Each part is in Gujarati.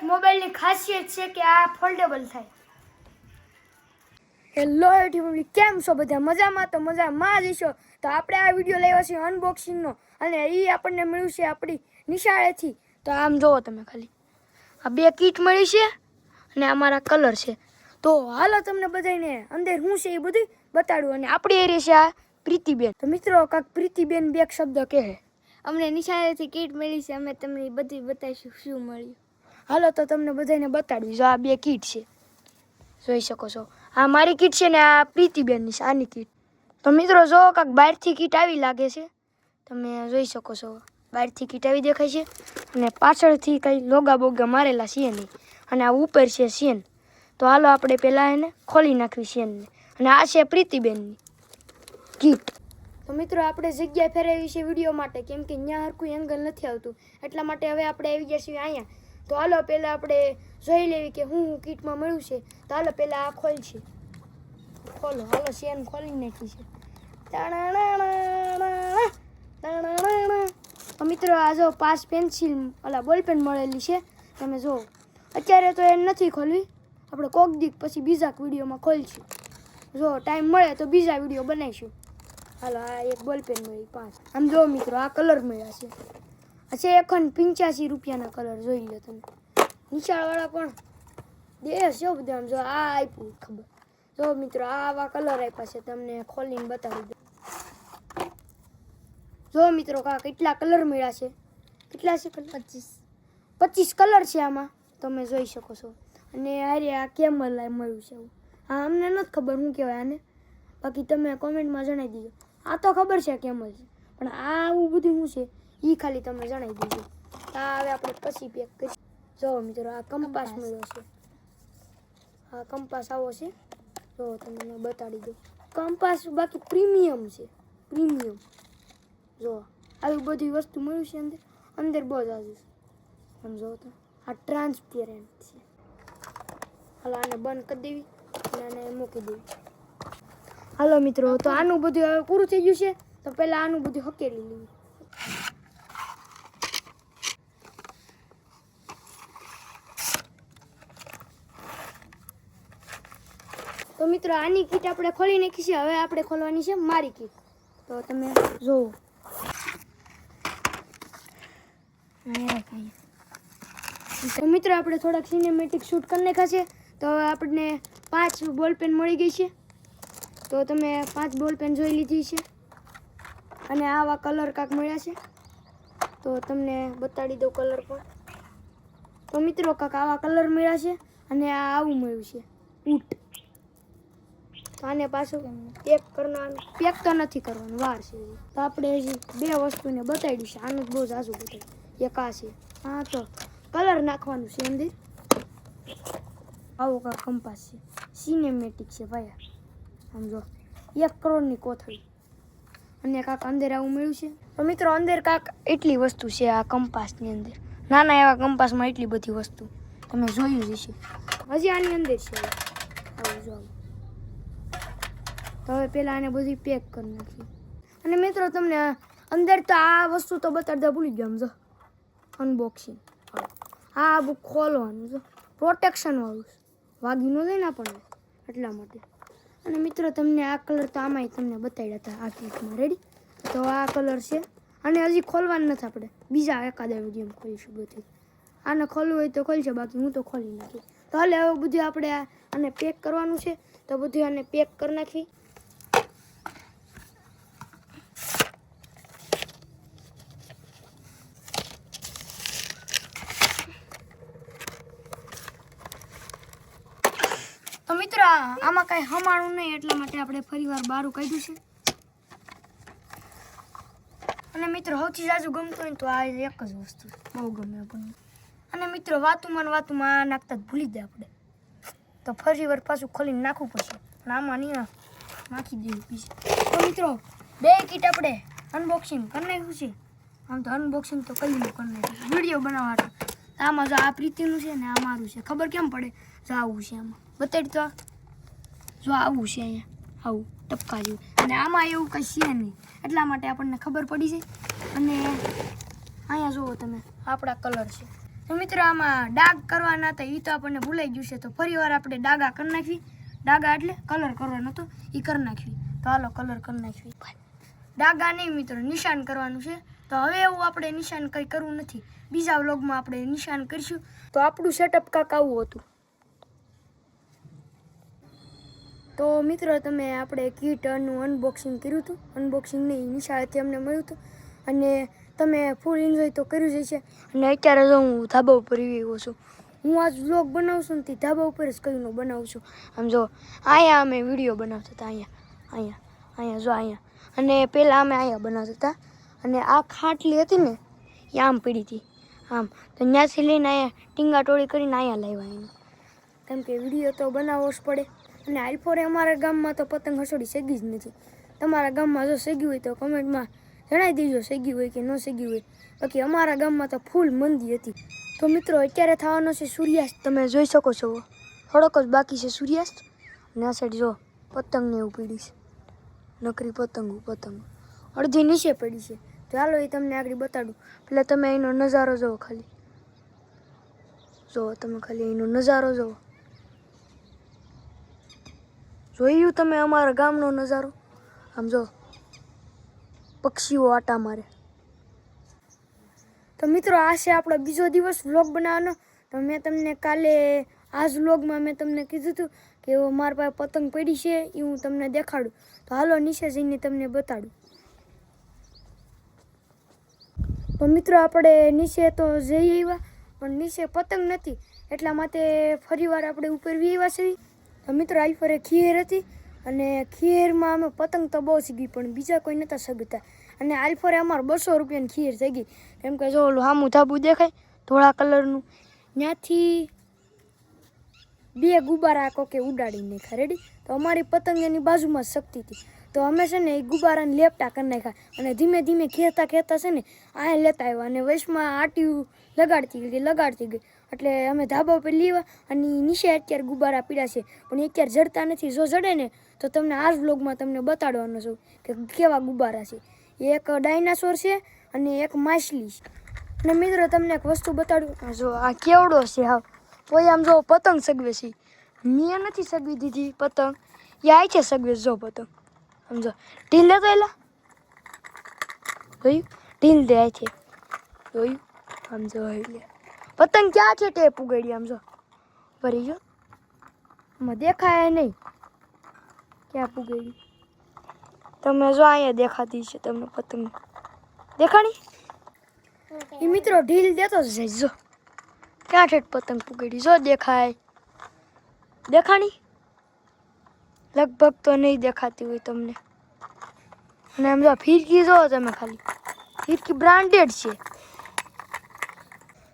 એક મોબાઈલની ખાસિયત છે કે આ ફોલ્ડેબલ થાય. હેલો યુટ્યુબ કેમ છો બધા? મજામાં? તો મજામાં જ છો તો આપણે આ વીડિયો લેવા છે અનબોક્સિંગનો અને એ આપણને મળ્યું છે આપણી નિશાળેથી. તો આમ જુઓ તમે ખાલી. આ બે કીટ મળી છે અને આ મારા કલર છે. તો હાલો તમને બધાને અંદર શું છે એ બધું બતાડું. અને આપણી એરી છે આ પ્રીતિબેન. તો મિત્રો કાંક પ્રીતિબેન બે શબ્દ કહે. અમને નિશાળેથી કીટ મળી છે અમે તમને બધી બતાવીશું શું મળ્યું. હાલો તો તમને બધાને બતાડવી જો આ બે કીટ છે. જોઈ શકો છો. આ મારી કીટ છે ને આ પ્રીતિબેનની છે, આની કીટ. તો મિત્રો જો કાંક બહારથી કીટ આવી લાગે છે, તમે જોઈ શકો છો. બહારથી કીટ આવી દેખાય છે અને પાછળથી કંઈ લોગા બોગા મારેલા નહીં. અને આ ઉપર છે શિયન તો હાલો આપણે પહેલાં એને ખોલી નાખવી શિયનને અને આ છે પ્રીતિબેનની કીટ. તો મિત્રો આપણે જગ્યા ફેરવી છે વીડિયો માટે. કેમ કે ત્યાં હરકું એંગલ નથી આવતું. એટલા માટે હવે આપણે આવી ગયા છીએ અહીંયા. તો હાલો પહેલાં આપણે જોઈ લેવી કે હું કીટમાં મળ્યું છે તો હાલો પહેલાં આ ખોલ છે ખોલો, હાલો શેન ખોલી નાખી છે. તો મિત્રો આ જો પાસ પેન્સિલ ઓલા બોલપેન મળેલી છે તમે જો અત્યારે તો એ નથી ખોલવી આપણે કોક દીક પછી બીજા વિડીયોમાં ખોલશું જો ટાઈમ મળે તો બીજા વીડિયો બનાવીશું હાલો આ એક બોલપેન મળી પાંચ આમ જો મિત્રો આ કલર મળ્યા છે છે એખંડ પંચ્યાસી રૂપિયાના કલર જોઈ લો તમે. નિશાળવાળા પણ દેશ જો બધા આમ જો આ આપ્યું ખબર. જો મિત્રો આ આવા કલર આપ્યા છે તમને ખોલીને બતાવી દઉં. જો મિત્રો કા કેટલા કલર મળ્યા છે? કેટલા છે કલર પચીસ. પચીસ કલર છે આમાં. તમે જોઈ શકો છો. અને અરે આ કેમલ આ મળ્યું છે હા અમને નથી ખબર શું કહેવાય આને. બાકી તમે કોમેન્ટમાં જણાવી દીજો. આ તો ખબર છે કેમલ છે. પણ આ આવું બધું શું છે? એ ખાલી તમે જણાવી દીધું. આ હવે આપણે પછી પેક કરી જો મિત્રો આ કંપાસ મળ્યો છે. આ કંપાસ આવો છે. જો તમને બતાડી દઉં. કંપાસ બાકી પ્રીમિયમ છે. પ્રીમિયમ. જો આવી બધી વસ્તુ મળ્યું છે અંદર. અંદર બહુ જ આજુ છે. આમ જો તો આ ટ્રાન્સપેરન્ટ છે. હાલો આને બંધ કરી દેવી અને આને મૂકી દેવી. હાલો મિત્રો તો આનું બધું હવે પૂરું થઈ ગયું છે. તો પહેલાં આનું બધું હકેલી લેવું મિત્રો, આની કીટ આપણે ખોલી નાખી છે. હવે આપણે ખોલવાની છે મારી કીટ. તો તમે જોવો. તો મિત્રો, આપણે થોડાક સિનેમેટિક શૂટ કરી નાખ્યા છે. તો હવે આપણને પાંચ બોલપેન મળી ગઈ છે. તો તમે પાંચ બોલપેન જોઈ લીધી છે. અને આવા કલર કાંક મળ્યા છે. તો તમને બતાડી દઉં કલર પણ. તો મિત્રો, કાંક આવા કલર મળ્યા છે અને આ આવું મળ્યું છે. ઊંટ. આને પાછું પેક કરવાનું. પેક તો નથી કરવાનું, વાર છે. તો આપણે હજી બે વસ્તુને બતાડ્યું છે. આનું બહુ ઝાઝું બતાવ્યું એક આ છે. હા, તો કલર નાખવાનું છે અંદર. આવો કા કંપાસ છે. સિનેમેટિક છે ભાઈ. સમજો એક કરોડની કોથળી. અને કાંક અંદર આવું મળ્યું છે. તો મિત્રો, અંદર કાંક એટલી વસ્તુ છે આ કંપાસની અંદર. નાના એવા કંપાસમાં એટલી બધી વસ્તુ. તમે જોયું જ હશે. હજી આની અંદર છે. આવું જો આવું. તો હવે પહેલાં આને બધી પેક કરી નાખી. અને મિત્રો, તમને અંદર તો આ વસ્તુ તો બતાડતા ભૂલી ગયા સમજો અનબોક્સિંગ આ બુક ખોલવાનું જો પ્રોટેક્શન વાળું છે. વાગી ન જાય ને આપણને એટલા માટે. અને મિત્રો, તમને આ કલર તો આમાંય તમને બતાડ્યા હતા આ કીટમાં રેડી તો આ કલર છે. અને હજી ખોલવાનું નથી આપણે. બીજા એકાદા વીડિયો ખોલીશું બધું. આને ખોલવું હોય તો ખોલશે બાકી હું તો ખોલી નાખી. તો હાલે, હવે બધું આપણે આને પેક કરવાનું છે. તો બધું આને પેક કરી નાખી તો મિત્રો આ- આમાં કાંઈ હમાણું નહીં એટલા માટે આપણે ફરીવાર બારું કાઢ્યું છે. અને મિત્રો સૌથી જાજુ ગમતું હોય તો આ એક જ વસ્તુ બહુ ગમે આપણને. અને મિત્રો વાતુમાં ને વાતુમાં નાખતા જ ભૂલી જાય આપણે. તો ફરી વાર પાછું ખોલીને નાખવું પડશે. પણ આમાં નહીં નાખી દેવું પીછે. તો મિત્રો બે કીટ આપણે અનબોક્સિંગ કરી નાખ્યું છે. આમ તો અનબોક્સિંગ તો કરી કરી નાખ્યું વીડિયો બનાવવા આમાં જો આ પ્રીતિનું છે ને આ મારું છે. ખબર કેમ પડે? જો આવું છે આમાં. બતાડી તો જો આવું છે અહીંયા. આવું, ટપકા જેવું. અને આમાં એવું કંઈ છે નહીં. એટલા માટે આપણને ખબર પડી છે. અને અહીંયા જુઓ તમે, આપણા કલર છે. તો મિત્રો, આમાં ડાઘ કરવાના હતા એ તો આપણને ભૂલાઈ ગયું છે. તો ફરી વાર આપણે ડાગા કરી નાખવી. ડાગા એટલે કલર કરવાનો હતો એ કરી નાખવી. તો હાલો, કલર કરી નાખવી. ડાગા નહીં મિત્રો, નિશાન કરવાનું છે. તો હવે એવું આપણે નિશાન કંઈ કરવું નથી. બીજા વ્લોગમાં આપણે નિશાન કરીશું. તો આપણું સેટઅપ કાંક આવું હતું. તો મિત્રો તમે આપણે કીટનું અનબોક્સિંગ કર્યું હતું. અનબોક્સિંગ નહીં નિશાળેથી અમને મળ્યું હતું. અને તમે ફૂલ એન્જોય તો કર્યું જ છે અને અત્યારે તો હું ધાબા ઉપર એવી છું. હું આજ વ્લોગ બનાવું છું તે ધાબા ઉપર જ કહીને બનાવું છું. આમ જો, અહીંયા અમે વીડિયો બનાવતા હતા અહીંયા. અહીંયા અહીંયા જો અહીંયા. અને પહેલાં અમે અહીંયા બનાવતા હતા. અને આ ખાટલી હતી ને, એ આમ પડી હતી. આમ, તો ત્યાંથી લઈને અહીંયા ટીંગા ટોળી કરીને અહીંયા લાવ્યા એને. કેમ કે વીડિયો તો બનાવવો જ પડે. અને આલ્ફોરે અમારા ગામમાં તો પતંગ હસોડી સેગી જ નથી. તમારા ગામમાં જો સેગી હોય તો કમેન્ટમાં જણાવી દેજો સેગી હોય કે ન સેગી હોય. બાકી અમારા ગામમાં તો ફૂલ મંદી હતી. તો મિત્રો, અત્યારે થવાનો છે સૂર્યાસ્ત. તમે જોઈ શકો છો. થોડોક જ બાકી છે સૂર્યાસ્ત. અને આ સાઈડ જો પતંગને એવું પડી છે. નકરી પતંગો પતંગ અડધી નીચે પડી છે. ચાલો એ તમને આગળ બતાડું. પહેલાં તમે એનો નજારો જુઓ ખાલી. જુઓ તમે ખાલી એનો નજારો જુઓ જોયું તમે અમારા ગામનો નજારો? આમ જો, પક્ષીઓ આટા મારે. તો મિત્રો, આ છે આપણો બીજો દિવસ વ્લોગ બનાવવાનો. તો મેં તમને કાલે આ જ વ્લોગમાં મેં તમને કીધું હતું કે મારા પાસે પતંગ પડી છે એ હું તમને દેખાડું. તો હાલો, નીચે જઈને તમને બતાડું. તો મિત્રો, આપણે નીચે તો જઈ આવ્યા, પણ નીચે પતંગ નથી. એટલા માટે ફરીવાર આપણે ઉપર વી આવ્યા છીએ. તો મિત્રો આલ્ફરે ખીર હતી અને ખીરમાં અમે પતંગ તો બહુ સીગી પણ બીજા કોઈ નહોતા સગતા. અને આલ્ફરે અમારે બસો રૂપિયાની ખીર થઈ ગઈ કેમ કે જો ઓલું હામું ધાબુ દેખાય, ધોળા કલરનું, ત્યાંથી બે ગુબારા કોકે ઉડાડી નાખ્યા. રેડી તો અમારી પતંગ એની બાજુમાં શકતી હતી. તો અમે છે ને એ ગુબારાને લેપટા કરી નાખ્યા. અને ધીમે ધીમે ખેતા ખેતા છે ને આ લેતા આવ્યા. અને વૈશમાં આટી લગાડતી ગઈ લગાડતી ગઈ. એટલે અમે ધાબા ઉપર લેવા અને નીચે અત્યારે ગુબારા પીડા છે. પણ એ અત્યારે જડતા નથી. જો જડે ને, તો તમને આ વ્લોગમાં તમને બતાડવાનો છું કે કેવા ગુબારા છે. એક ડાયનાસોર છે અને એક માછલી છે. અને મિત્રો, તમને એક વસ્તુ બતાડું. જો આ કેવડો છે હા કોઈ આમ જો પતંગ સગવે છે. મેં નથી સગવી દીધી પતંગ. એ આ છે સગવે જો પતંગ. સમજો ઢીલ દે એલા જોયું? ઢીલ દે છે. જોયું? આમ જો એટલે પતંગ ક્યાં છે ટેપ ઉગાડી આમ જો. ભરી જો. એમાં દેખાય નહીં. ક્યાં ઉગાડી તમે જો અહીંયા દેખાતી છે તમને પતંગ. દેખાણી? એ મિત્રો ઢીલ દેતો જાય. જો. ક્યાં ઠેઠ પતંગ ઉગાડી જો દેખાય. દેખાણી? લગભગ તો નહીં દેખાતી હોય તમને. અને એમ જો ફિરકી જો તમે ખાલી. ફિરકી બ્રાન્ડેડ છે.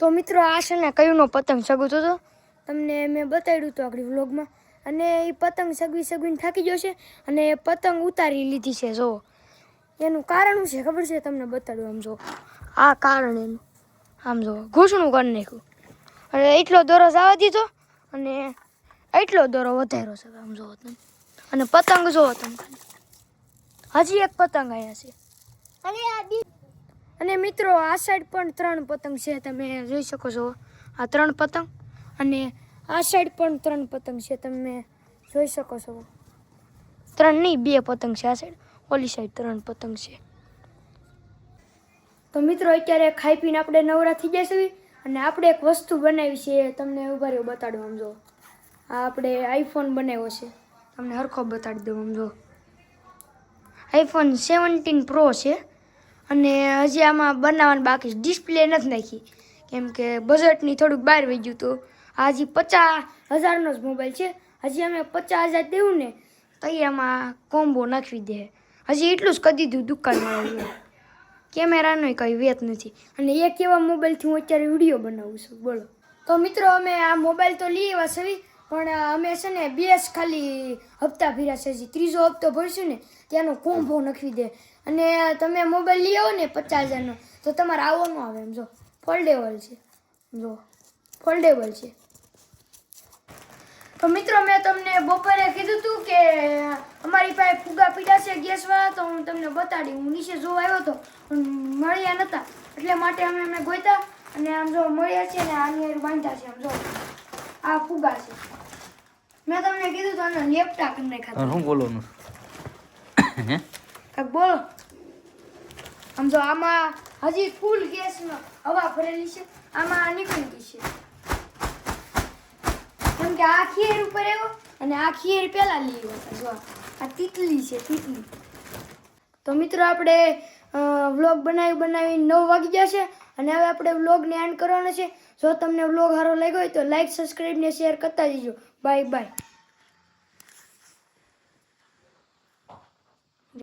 તો મિત્રો, આ છે ને કયુંનો પતંગ સગવતો હતો તમને મેં બતાવ્યું હતું આગળ વ્લોગમાં. અને એ પતંગ સગવી સગવીને થાકી ગયો છે અને પતંગ ઉતારી લીધી છે, જો. એનું કારણ શું છે? ખબર છે? તમને બતાડ્યું આમ જો. આ કારણ એનું. આમ જો, ઘૂસણું કરી નાખ્યું. અને એટલો દોરો જવા દીધો અને એટલો દોરો વધાર્યો છે, આમ જોવો તમે. અને પતંગ જોવો તમે હજી એક પતંગ આવ્યા છે. અને મિત્રો, આ સાઈડ પણ ત્રણ પતંગ છે, તમે જોઈ શકો છો. આ ત્રણ પતંગ અને આ સાઈડ પણ ત્રણ પતંગ છે, તમે જોઈ શકો છો. ત્રણ નહીં, બે પતંગ છે આ સાઈડ ઓલી સાઈડ ત્રણ પતંગ છે. તો મિત્રો, અત્યારે ખાઈ પીને આપણે નવરા થઈ જઈશું અને આપણે એક વસ્તુ બનાવી છે, તમને ઊભા રહ્યો બતાડું આમ જો. આ આપણે આઈફોન બનાવ્યો છે. તમને હરખો બતાડી દઉં આમ જો. આઈફોન સેવન્ટીન પ્રો છે. અને હજી આમાં બનાવવાનું બાકી ડિસ્પ્લે નથી નાખી. કેમ કે બજેટની થોડુંક બહાર વહી ગયું તો હજી પચાસ હજારનો જ મોબાઈલ છે. હજી અમે પચાસ હજાર દેવું ને તો આમાં કોમ્બો નાખવી દે. હજી એટલું જ કરી દીધું દુકાનમાં કેમેરાનો કંઈ વેત નથી. અને એક એવા મોબાઈલથી હું અત્યારે વીડિયો બનાવું છું. બોલો. તો મિત્રો, અમે આ મોબાઈલ તો લઈ આવ્યા છે. પણ અમે છે ને બે જ ખાલી હપ્તા ભર્યા છે. ત્રીજો હપ્તો ભરશું ને ત્યાંનો કોમ્બો નખવી દે. અને તમે મોબાઈલ લઈ આવો ને પચાસ હજારનો, તો તમારે આવો ન આવે એમ જો. ફોલ્ડેબલ છે. જો ફોલ્ડેબલ છે. તો મિત્રો, મેં તમને બપોરે કીધું હતું કે અમારી પાસે ફુગા પીડા છે ગેસવાળા, તો હું તમને બતાડી. હું નીચે જોવા આવ્યો હતો મળ્યા નહોતા એટલે માટે અમે મેં ગોતા અને આમ જો મળ્યા છે ને આની બાંધ્યા છે આમ જો. આ ફુગા છે મેં તમને કીધું તો આને લેપટા કરી નાખ્યા અને બોલવાનું? હે? કાંઈક બોલો. આમ જો આમાં હજી ફૂલ ગેસમાં હવા ભરેલી છે. આમાં નીકળી ગઈ છે. કેમ કે આ ખીર ઉપર આવ્યો અને આ ખીર પહેલા લઈ આવ્યો. જો આ તીતલી છે તીતલી. તો મિત્રો આપણે વ્લોગ બનાવી બનાવી નવ વાગી ગયા છે અને હવે આપણે વ્લોગને એન્ડ કરવાનો છે. જો તમને વ્લોગ સારો લાગ્યો હોય તો લાઈક સબસ્ક્રાઈબ ને શેર કરતા જજો. Bye bye